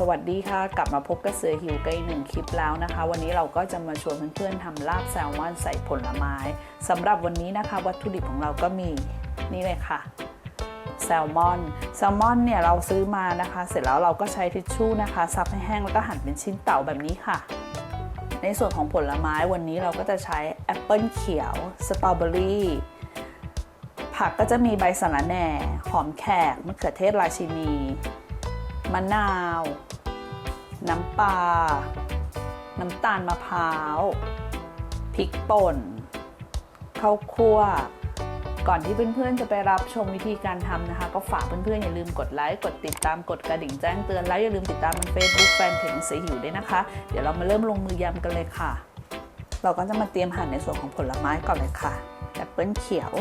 สวัสดีค่ะ กลับมาพบกับเสือหิวกันอีกหนึ่งคลิปแล้วนะคะ วันนี้เราก็จะมาชวนเพื่อนๆทำลาบแซลมอนใส่ผลไม้สำหรับวันนี้นะคะ วัตถุดิบของเราก็มีนี่เลยค่ะแซลมอนแซลมอนเนี่ยเราซื้อมานะคะ เสร็จแล้วเราก็ใช้ทิชชู่นะคะซับให้แห้งแล้วก็หั่นเป็นชิ้นเต่าแบบนี้ค่ะ ในส่วนของผลไม้วันนี้เราก็จะใช้แอปเปิลเขียวสตรอเบอรี่ผักก็จะมีใบสะระแหน่หอมแขกมะเขือเทศราชินี มะนาว น้ำปลา น้ำตาลมะพร้าว พริกป่น ข้าวคั่ว ก่อนที่เพื่อนๆจะไปรับชมวิธีการทำนะคะ ก็ฝากเพื่อนๆอย่าลืมกดไลค์ กดติดตาม กดกระดิ่งแจ้งเตือน แล้วอย่าลืมติดตามบน Facebook แฟนเพจเสียหิวด้วยนะคะ เดี๋ยวเรามาเริ่มลงมือยำกันเลยค่ะ เราก็จะมาเตรียมหั่นในส่วนของผลไม้ก่อนเลยค่ะแอปเปิลเขียว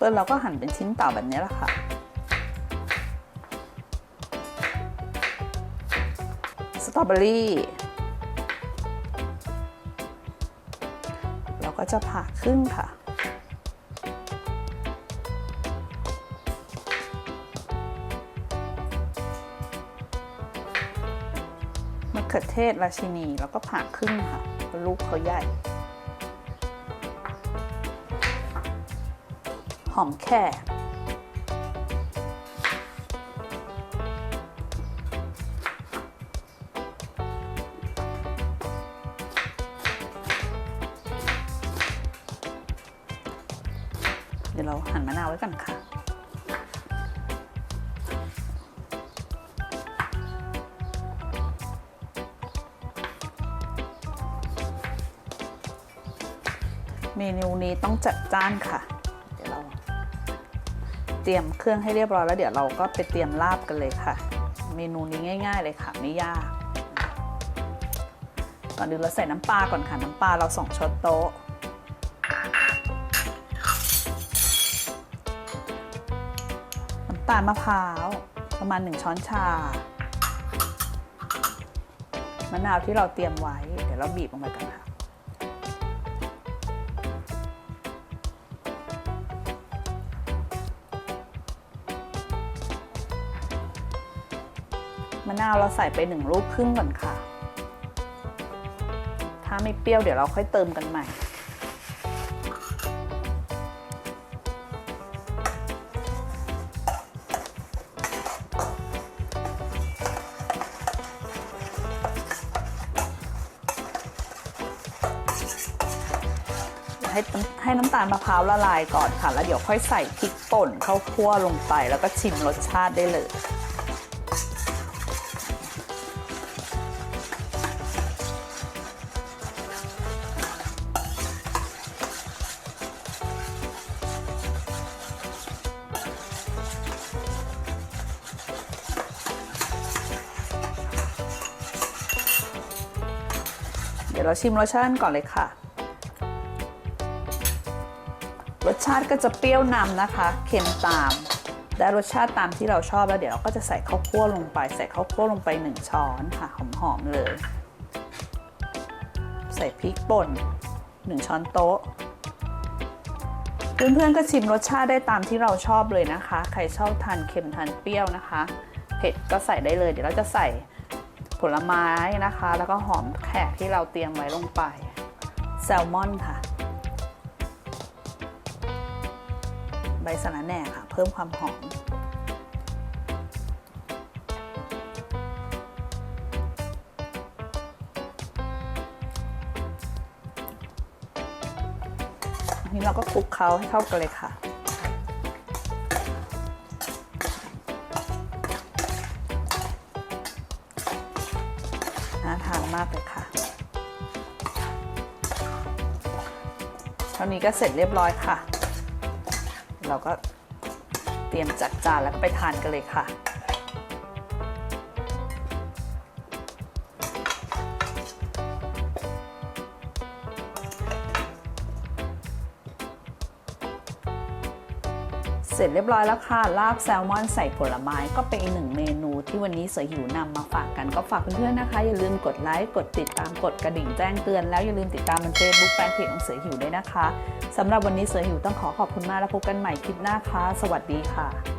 เปิ้ลเราก็หั่นเป็นชิ้นเต่าแบบนี้แหละค่ะ สตรอเบอรี่เราก็จะผ่าครึ่งค่ะมะเขือเทศราชินีแล้วก็ผ่าครึ่งค่ะลูกเขาใหญ่ อมแขกเดี๋ยวเราหั่นมะนาวไว้กันค่ะเมนูนี้ต้องจัดจ้านค่ะ ตรียมเครื่องให้เรียบร้อยแล้วเดี๋ยวเราก็ไปเตรียมลาบกันเลยค่ะ เมนูนี้ง่าย ๆ เลยค่ะไม่ยากก่อนอื่นเราใส่น้ำปลาก่อนค่ะ น้ำปลาเราสองช้อนโต๊ะ น้ำตาลมะพร้าวประมาณ 1 ช้อนชามะนาวที่เราเตรียมไว้ เดี๋ยวเราบีบลงไปกันค่ะ มะนาวเราใส่ไปหนึ่งลูกครึ่งก่อนค่ะ ถ้าไม่เปรี้ยวเดี๋ยวเราค่อยเติมกันใหม่ ให้น้ำให้น้ำตาลมะพร้าวละลายก่อนค่ะ แล้วเดี๋ยวค่อยใส่พริกป่นข้าวคั่วลงไป แล้วก็ชิมรสชาติได้เลย ดี๋ยวเราชิมรสชาติก่อนเลยค่ะ รสชาติก็จะเปรี้ยวนำนะคะ เค็มตาม ได้รสชาติตามที่เราชอบแล้วเดี๋ยวเราก็จะใส่ข้าวคั่วลงไป ใส่ข้าวคั่วลงไป1ช้อนค่ะหอมๆเลย ใส่พริกป่น1ช้อนโต๊ะเพื่อนๆก็ชิมรสชาติได้ตามที่เราชอบเลยนะคะ ใครชอบทานเค็มทานเปรี้ยวนะคะ เผ็ดก็ใส่ได้เลย เดี๋ยวเราจะใส่ ผลไม้นะคะ แล้วก็หอมแขกที่เราเตรียมไว้ลงไป แซลมอนค่ะ ใบสะระแหน่ค่ะ เพิ่มความหอมนนี้เราก็คลุกเคล้าให้เข้ากันเลยค่ะ มากเลยค่ะ เท่านี้ก็เสร็จเรียบร้อยค่ะ เราก็เตรียมจัดจานแล้วก็ไปทานกันเลยค่ะ เสร็จเรียบร้อยแล้วค่ะลาบแซลมอนใส่ผลไม้ก็เป็นอีกหนึ่งเมนูที่วันนี้เสือหิวนำมาฝากกันก็ฝากเพื่อนๆนะคะ อย่าลืมกดไลค์กดติดตามกดกระดิ่งแจ้งเตือนแล้วอย่าลืมติดตามมันเฟซบุ๊กแฟนเพจของเสือหิวด้วยนะคะสำหรับวันนี้เสือหิวต้องขอขอบคุณมากแล้วพบกันใหม่คลิปหน้าค่ะสวัสดีค่ะ